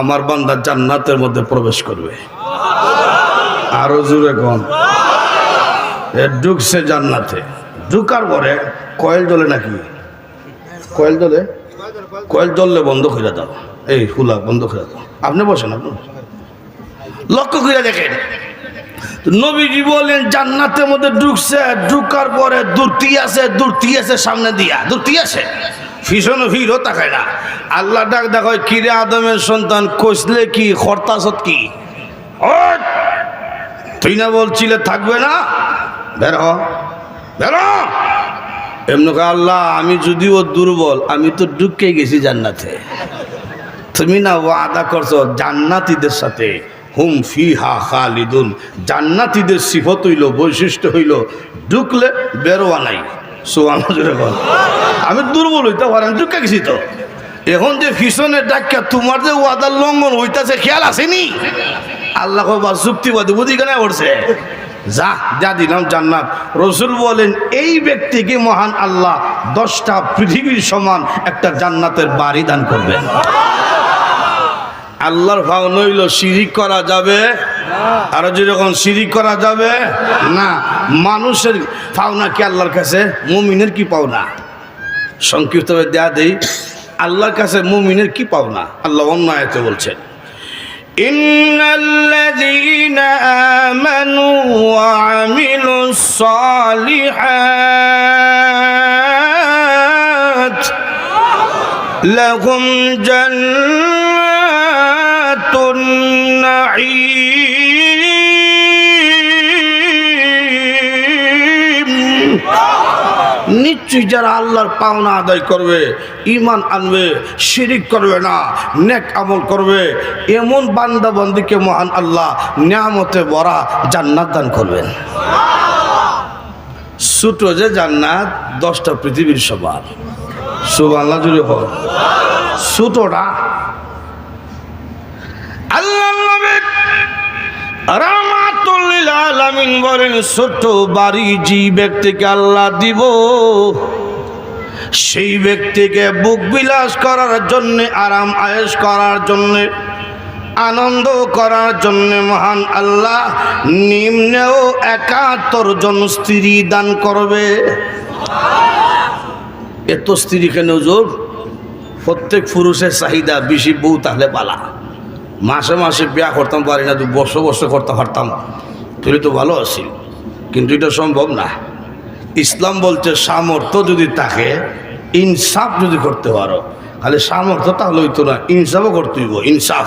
আমার বান্দা জান্নাতের মধ্যে প্রবেশ করবে। আরও জোরে কম ঢুকছে জান্নাতে। ঢুকার পরে কয়েল জ্বলে নাকি? কয়েল জ্বলে? কয়েল জ্বললে বন্ধ করে দাও। এই হুলা, বন্ধ করে দাও। আপনি বসেন, আপনি লক্ষ্য করে দেখেন, নবীজি বলেন, জান্নাতের মধ্যে ঢুকছে, ঢুকার পরে দূরতি আছে দূরতি আছে সামনে দিয়া দূরতি আছে। ভীষণ ভিড়ও তাকায় না। আল্লাহ ডাক দেখায়, কিরে আদমের সন্তান, কষলে কি হরতাসত কি! তুই না বলছিলে থাকবে না? বের বের। এমনি আল্লাহ, আমি যদিও দুর্বল, আমি তো ঢুকে গেছি জান্নাতে। তুমি না ওয়াদা করছ জান্নাতীদের সাথে। হুম ফি হা খালিদুন, জান্নাতীদের সিফত হইল, বৈশিষ্ট্য হইল ঢুকলে বেরোয়া নাই। আমি দুর্বল হইতে পারি, আমি গেছি তো। এখন যে ফিসনে ডাক্কা তোমার যে ওয়াদার লঙ্ঘন হইতাছে, খেয়াল আসেনি? আল্লাহ বা চুক্তিবাদী বুদ্ধি কেন পড়ছে যা যা দিলাম জান্নাত। রসুল বলেন, এই ব্যক্তিকে মহান আল্লাহ দশটা পৃথিবীর সমান একটা জান্নাতের বাড়ি দান করবেন। আল্লাহর ভাও নইল শিরিক করা যাবে। আর যেরকম শিরিক করা যাবে, না, মানুষের পাওনা কি আল্লাহর কাছে মুমিনের কি পাওনা সংক্ষিপ্তভাবে দেয়া দেই আল্লাহর কাছে মুমিনের কি পাওনা আল্লাহ অন্য আয়তে বলছেন إن الذين آمنوا وعملوا الصالحات لهم جنات النعيم নিশ্চয়ই যারা আল্লাহর পাওনা আদায় করবে ইমান আনবে, শিরিক করবে না, নেক আমল করবে, এমন বান্দা বন্দিকে মহান আল্লাহ নিয়ামতে ভরা জান্নাত দান করবেন। ছোট যে জান্নাত, দশটা পৃথিবীর সবার সুবাল্লা জুড়ে হোক ছোটটা। আল্লাহ রামাতুল্লিল আলামিন বলেন ছোট বাড়ি যে ব্যক্তিকে আল্লাহ দিব, সেই ব্যক্তিকে বুক বিলাস করার জন্য, আরাম আয়েস করার জন্য, আনন্দ করার জন্য মহান আল্লাহ নিম্নেও একাত্তর জন স্ত্রী দান করবে। এত স্ত্রী কেন জোর প্রত্যেক পুরুষের চাহিদা বেশি বউ তাহলে পালা মাসে মাসে বিয়া করতাম পারি না, বসে বসে করতে পারতাম। তুই তো ভালো আছি কিন্তু এটা সম্ভব না। ইসলাম বলছে সামর্থ্য যদি থাকে, ইনসাফ যদি করতে পারো, তাহলে সামর্থ্য তাহলে হইতো না, ইনসাফও করতে হইব ইনসাফ।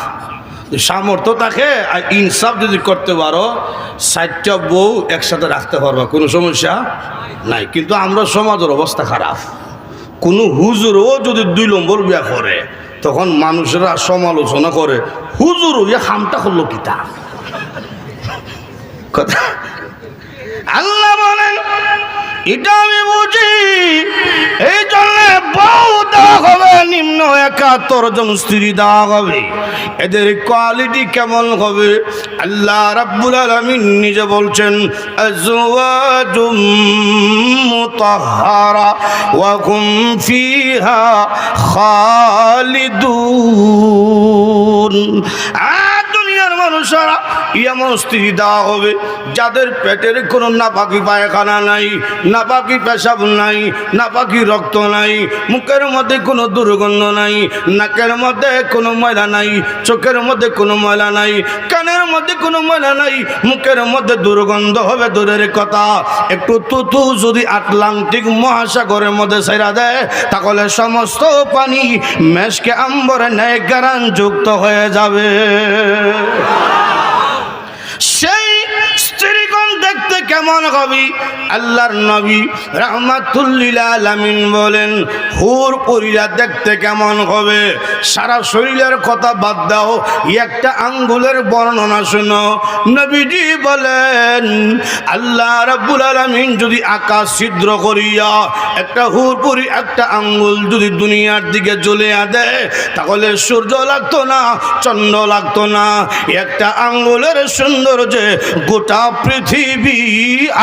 সামর্থ্য থাকে আর ইনসাফ যদি করতে পারো ষাটটা বউ একসাথে রাখতে পারবা, কোনো সমস্যা নাই। কিন্তু আমরা সমাজের অবস্থা খারাপ। কোনো হুজুরও যদি দুই নম্বর বিয়া করে, তখন মানুষেরা সমালোচনা করে, হুজুর ইয়া হামটা করল কিতা? কথা। আল্লাহ বলেন, এটা আমি বুঝি, এই জন্য দেওয়া হবে, নিম্ন একাত্তর জন স্ত্রী দেওয়া হবে। এদের কোয়ালিটি কেমন হবে? আল্লাহ রাব্বুল আলামিন নিজে বলছেন ফিহা খালিদুন। মানুষেরা এমন স্ত্রী দেওয়া হবে। যাদের পেটের কোনো নাপাকি পায়খানা নাই, নাপাকি পেশাব নাই, নাপাকি রক্ত নাই, মুখের মধ্যে কোনো দুর্গন্ধ নাই, নাকের মধ্যে কোনো ময়লা নাই, চোখের মধ্যে কোনো ময়লা নাই, কানের মধ্যে কোনো ময়লা নাই, মুখের মধ্যে দুর্গন্ধ হবে দূরের কথা। একটু তুতু যদি আটলান্টিক মহাসাগরের মধ্যে সেরা দেয়, তাহলে সমস্ত পানি মেশকে আম্বরে ন্যায় গারান যুক্ত হয়ে যাবে। কেমন হবে আল্লাহর নবী রহমাতুল্লিল আলামিন বলেন, হুর পরিরা দেখতে কেমন হবে? সারা শরীরের কথা বাদ দাও, একটা আঙ্গুলের বর্ণনা শুনো। নবীজি বলেন, আল্লাহ রাব্বুল আলামিন যদি আকাশ ছিদ্র করিয়া একটা হুর পরি, একটা আঙ্গুল যদি দুনিয়ার দিকে জ্বলে দেয়, তাহলে সূর্য লাগতো না, চন্দ্র লাগতো না। একটা আঙ্গুলের সৌন্দর্যে গোটা পৃথিবী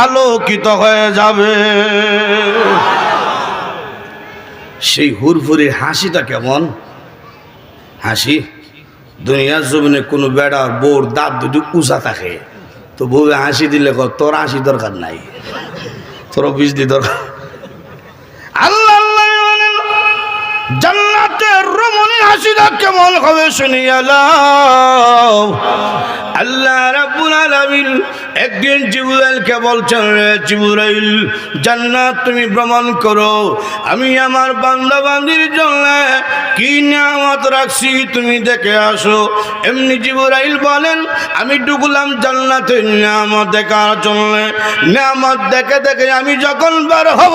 আলোকিত হয়ে যাবে। সেই হুরফুরির হাসিটা কেমন? হাসি? দুনিয়ার জমিনে কোনো বেড়ার বোর, দাঁত দুটি উঁচা থাকে। তো বউ হাসি দিলে তোর হাসি দরকার নাই। তোর বিজলি দরকার আল্লাহ হাসিটা কেমন হবে শুনিয়া। আল্লাহ রাব্বুল আলামিন একদিন জিবরাইলকে বলছেন জিবরাইল, জান্নাত তুমি ভ্রমণ করো। আমি আমার বান্দা বান্দির জন্য কি নিয়ামত রাখছি তুমি দেখে আসো। এমনি জিবরাইল বলেন, আমি ঢুকলাম জান্নাতের নিয়ামত দেখার জন্য। নিয়ামত দেখে দেখে আমি যখন বের হব,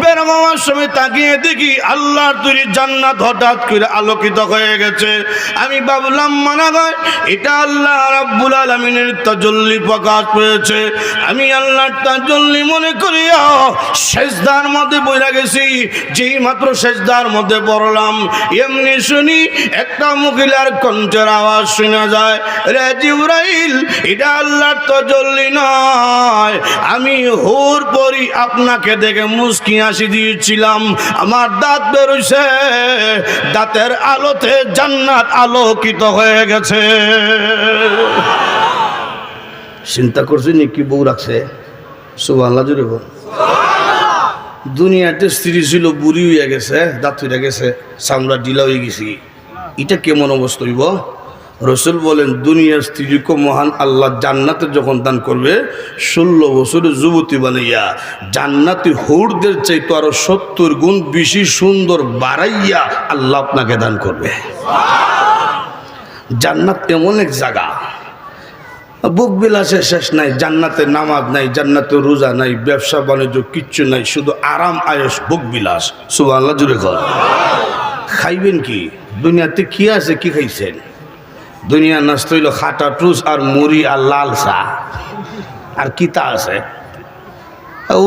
বের হওয়ার সময় তাকিয়ে দেখি আল্লাহর তৈরি জান্নাত হঠাৎ করে আলোকিত হয়ে গেছে। আমি ভাবলাম, মনে হয়, এটা আল্লাহ রাব্বুল আলামিনের তাজল্লি প্রকাশ পেয়েছে। আমি আল্লাহর তাজল্লি মনে করিয়া সেজদার মধ্যে বইরা গেছি। যেই মাত্র সেজদার মধ্যে পড়লাম, এমনি শুনি একটা মহিলার কণ্ঠের আওয়াজ শোনা যায়, রে জিব্রাইল, এটা আল্লাহর তাজল্লি নয়। আমি হুর পরি আপনাকে দেখে মুস্কি হাসি দিয়েছিলাম। আমার দাঁত বেরোইছে, দাঁতের আলোতে জান্নাত আলোকিত হয়ে গেছে। চিন্তা করছি নি কি বউ রাখছে? বল। দুনিয়াতে স্ত্রী ছিল, বুড়ি হয়ে গেছে, দাঁত হয়ে গেছে, চামড়া ডিলা হয়ে গেছি। এটা কেমন অবস্থা হইব? রসুল বলেন, দুনিয়ার স্ত্রীকে মহান আল্লাহ জান্নাতে যখন দান করবে, ষোলো বছরের যুবতী বানাইয়া জান্নাতি হুড়দের চাইতো আরও সত্তর গুণ বেশি সুন্দর বাড়াইয়া আল্লাহ আপনাকে দান করবে। জান্নাত এমন এক জায়গা বুক বিলাসের শেষ নাই, জান্নাতে নামাজ নাই, জান্নাতে রোজা নাই, ব্যবসা, বাণিজ্য, কিচ্ছু নাই, শুধু আরাম আয়স বুক বিলাস। সুবাহ জুড়ে ঘর খাইবেন কি? দুনিয়াতে কি আছে, কি খাইছেন? দুনিয়া নষ্ট হইল খাটা, টুস আর মুড়ি আর লাল চা। আর কিতা আছে?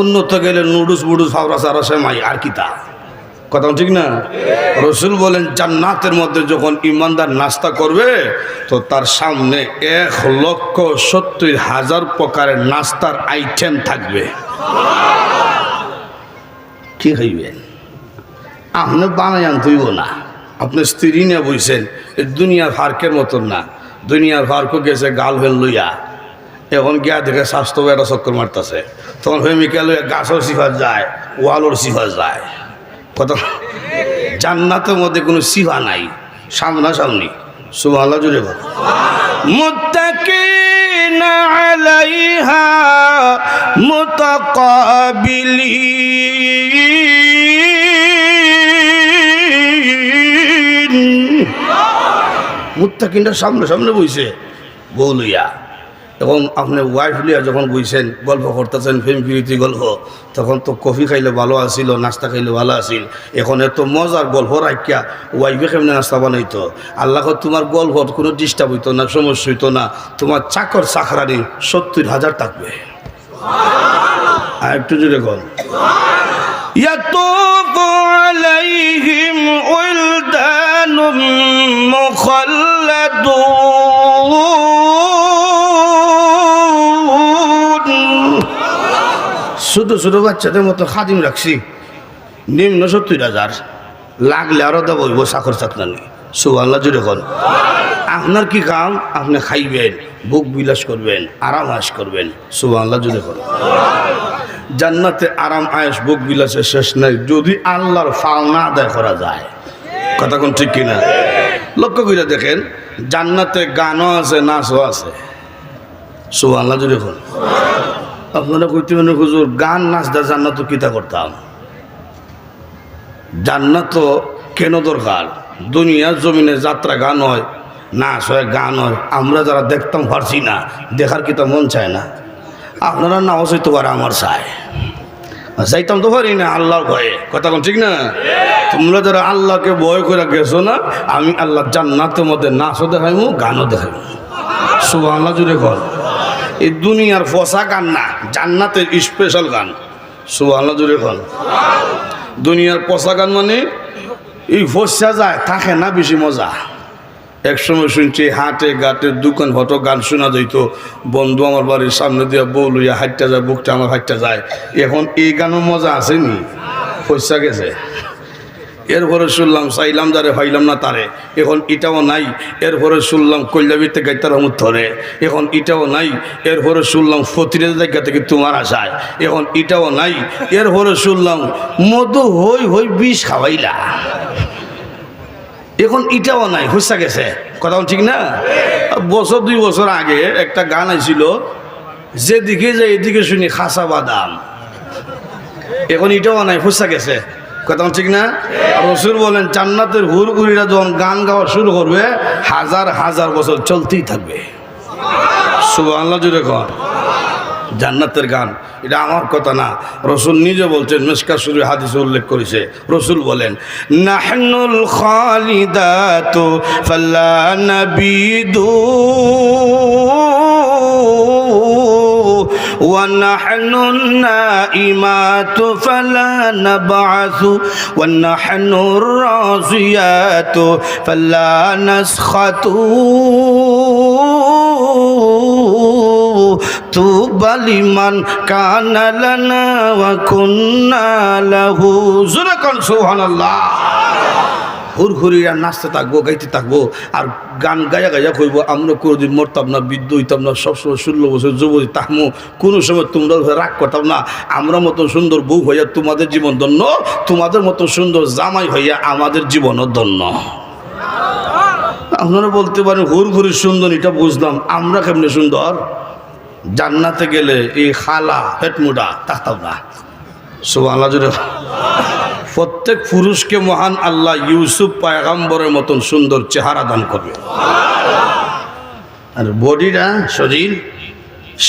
উন্নত গেলে নুডুস বুডুস ফাওরা সারা সেমাই, আর কিতা কথা ঠিক না? রসুল বলেন, জান্নাতের মধ্যে যখন ইমানদার নাস্তা করবে, তো তার সামনে এক লক্ষ সত্তর হাজার প্রকারের নাস্তার আইটেম থাকবে। কি হইবেন? আপনি বানাই আনতেইব না। আপনি স্ত্রী নিয়ে বইছেন, এ দুনিয়ার ফার্কের মতন না। দুনিয়ার ফার্কও গেছে, গাল ভেল লইয়া। এখন গিয়া দেখে স্বাস্থ্য একটা চক্কর মারতেছে। তখন প্রেমিকা লইয়া গাছও সিফাত যায়, ওয়ালোর সিফাত যায়। কত জান্নাতের মধ্যে কোনো সিফা নাই, সামনাসামনি। সুবহানাল্লাহ জুড়ে মুত্তাকিন আলাইহা মুতাকাবিলিন। মুত্তাকিনটা সামনে সামনে বইছে বউ লইয়া এবং আপনি ওয়াইফ লিয়া যখন বইছেন গল্প করতেছেন ফিল্ম ফিরিতি গল্প তখন তো কফি খাইলে ভালো আসিল নাস্তা খাইলে ভালো আসিল এখন এত মজার গল্প রাখিয়া ওয়াইফে কেমনে নাস্তা বানাইতো আল্লাহ তোমার গল্প কোনো ডিস্টার্ব হইতো না সমস্যা হইতো না তোমার চাকর চাকরানি সত্তর হাজার থাকবে আর একটু জুড়ে গল يطوف عليهم ولدان مخلدون ছোট ছোট বাচ্চাদের মতো খাদিম রাখছি। নিম্ন সত্তর হাজার। লাগলে আরও দেবো চাকর চাকরানি সুবাল্লা জুড়ে কন। আপনার কি কাম? আপনি খাইবেন, বুক বিলাস করবেন, আরাম আস করবেন। সুবাল্লা জুড়ে কন। জান্নাতে আরাম আয়েস বুক বিলাসের শেষ নাই। যদি আল্লাহর ফাওনা আদায় করা যায়। কথা কোন ঠিক কিনা? লক্ষ্য করে দেখেন, জান্নাতে গানও আছে, নাচও আছে। সুবাল্লা জুড়ে কন। আপনারা মনে হুজুর, গান, নাচ, দা, জান্নাত কিতা করতাম? জান্নাত কেন দরকার? দুনিয়ার জমিনে যাত্রা, গান হয়, নাচ হয়, গান হয়, আমরা যারা দেখতাম পারছি না, দেখার কিতা মন চায় না। আপনারা নাও হইতে পারে আমার চায়। চাইতাম তো পারি না আল্লাহর ভয়ে। কথা কোন ঠিক না? তোমরা যারা আল্লাহকে ভয় করে গেছো না, আমি আল্লাহ জান্নাতের মধ্যে নাচও দেখাইমু, গানও দেখাইমু। সুবাহ আল্লাহ জুড়ে কর। এই দুনিয়ার ফসা গান না, জান্নাতের স্পেশাল গান। জুড়ে কর দুনিয়ার পচা গান মানে এই ফসা যায়, থাকে না বেশি মজা। এক সময় শুনছি হাটে ঘাটে দোকান হতো গান শোনা যাইত, বন্ধু আমার বাড়ির সামনে দিয়ে বউ লইয়া হাঁটতে যায়, বুকটা আমার হাঁটতে যায়। এখন এই গানের মজা আছে নি পয়সা গেছে। এরপরে শুনলাম, চাইলাম যারে হইলাম না তারে। এখন এটাও নাই, এরপরে শুনলাম কল্যাবীতে গাইতার রহমত ধরে। এখন এটাও নাই, এরপরে শুনলাম ফতিরের জায়গা থেকে তোমার আশায়। এখন এটাও নাই, এরপরে শুনলাম মধু হই হই বিষ খাওয়াইলা। এখন এটাও নাই হুসা গেছে। কথা ঠিক না? বছর দুই বছর আগে একটা গান আইছিল, যেদিকে যে এদিকে শুনি খাসা বাদাম। এখন এটাও নাই হুসা গেছে। কথা ঠিক না? রসুল বলেন, জান্নাতের হুরগুড়িরা যখন গান গাওয়া শুরু করবে, হাজার হাজার বছর চলতেই থাকবে। শুভ আল্লাহ জুড়ে কর জান্নাতের গান এটা আমার কথা না রসুল নিজে বলছেন মেসকা সুরে হাদিসে উল্লেখ করেছে রসুল বলেন নাহনুল খালিদাতু ফাল্লা নাবিদু ونحن النائمات فلا نبعث ونحن الرازيات فلا نسخط তুবালিমান কানালানা ওয়া কুন্না লাহু। জোরে হুরহুরিরা নাচতে থাকব, গাইতে থাকব, আর গান গাইয়া গাইয়া কইব, আমরা কোনোদিন মরতাম না বিদ্যু হইতাম না, সবসময় ষোলো বছর যুবতী তাহমো কোনো সময় তোমরা রাগ করতাম না। আমরা মতো সুন্দর বউ হইয়া তোমাদের জীবন ধন্য, তোমাদের মতো সুন্দর জামাই হইয়া আমাদের জীবন ধন্য। আপনারা বলতে পারেন, হুরহুরি সুন্দর, এটা বুঝলাম। আমরা কেমনি সুন্দর? জান্নাতে গেলে এই খালা হেটমুডা থাকতাম না সব আল্লাহ জুড়ে প্রত্যেক পুরুষকে মহান আল্লাহ ইউসুফ পায়গাম্বরের মতন সুন্দর চেহারা দান করবে। আর বডিটা, শরীর,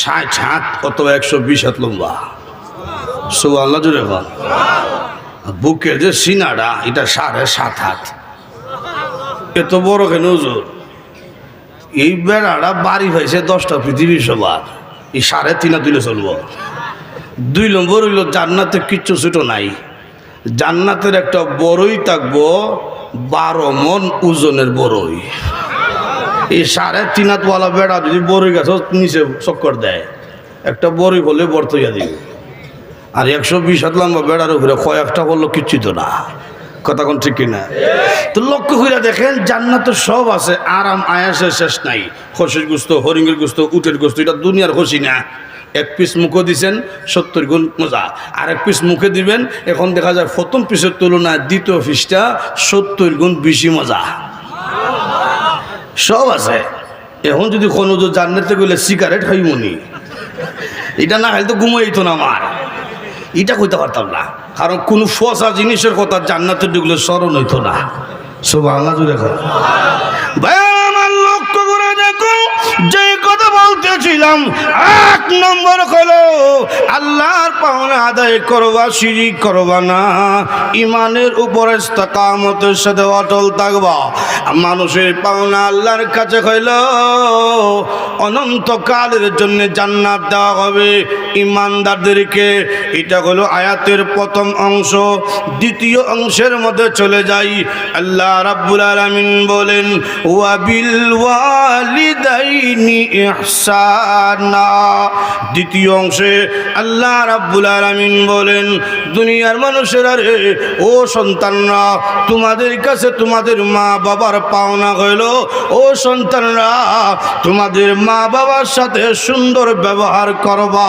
ষাট হাত অথবা একশো বিশ হাত লম্বা। সব আল্লাহ জুড়ে বুকের যে সিনাটা, এটা সাড়ে সাত হাত। এত বড় কেন এই বেড়াটা বাড়ি হয়েছে দশটা পৃথিবী সবার। এই সাড়ে তিনা তুলে চলবো। দুই নম্বর হইল, জান্নাতে কিচ্ছু ছোটো নাই। জান্নাতের একটা বড়ই থাকব, বারো মন ওজনের বড়ই। এই সাড়ে তিন হাতওয়ালা বেড়া যদি বড়ই গাছ, নিচে চক্কর দেয়। একটা বড়ই হলে বর্তইয়া দিবে। আর একশো বিশ হাত লম্বা বেড়ার উপরে কয়েকটা বলল কিচ্ছু তো না। কথা কোন ঠিক কিনা? তো লক্ষ্য করে দেখেন, জান্নাতের সব আছে, আরাম, আয়াসের শেষ নাই। খসির গুস্ত হরিঙ্গের গুস্ত, উটের গুস্ত, এটা দুনিয়ার খসি না। এক পিস মুখে দিছেন, সত্তর গুণ মজা। আর এক পিস মুখে দিবেন, এখন দেখা যায় প্রথম পিসের তুলনায় দ্বিতীয় পিসটা সত্তর গুণ বেশি মজা। সব আছে। এখন যদি কোনো জান্নাতে গেলে সিগারেট খাই মনি এটা না খাইলে তো ঘুমাইতো না আমার। এটা কইতে পারতাম না। কারণ কোন ফসা জিনিসের কথা জান্নাতে ঢুকলে স্মরণ হইতো না। সব আল্লাহ জুড়ে ভাই, আমার লক্ষ্য করে দেখো, যে বলতেছিলাম এক নম্বর হলো, আল্লাহর পাওনা আদায় করবা সিঁড়ি করবা না। ইমানের উপরে কামতের সাথে অটল থাকবা। মানুষের পাওনা আল্লাহর কাছে হইল, অনন্তকালের জন্য জান্নাত দেওয়া হবে। ইমানদারদেরকে এটা হলো আয়াতের প্রথম অংশ। দ্বিতীয় অংশের মধ্যে চলে যাই। আল্লাহ রাব্বুল আলামিন বলেন, ওয়াবিল ওয়ালিদাইনি ইহসানা। দ্বিতীয় অংশে আল্লাহ রাব্বুল আলামিন বলেন, দুনিয়ার মানুষেরা রে, ও সন্তানরা, তোমাদের কাছে তোমাদের মা বাবার পাওনা হইল। ও সন্তানরা, তোমাদের মা বাবার সাথে সুন্দর ব্যবহার করবা।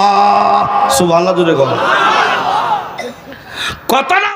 সুবহানাল্লাহ জুড়ে কথা না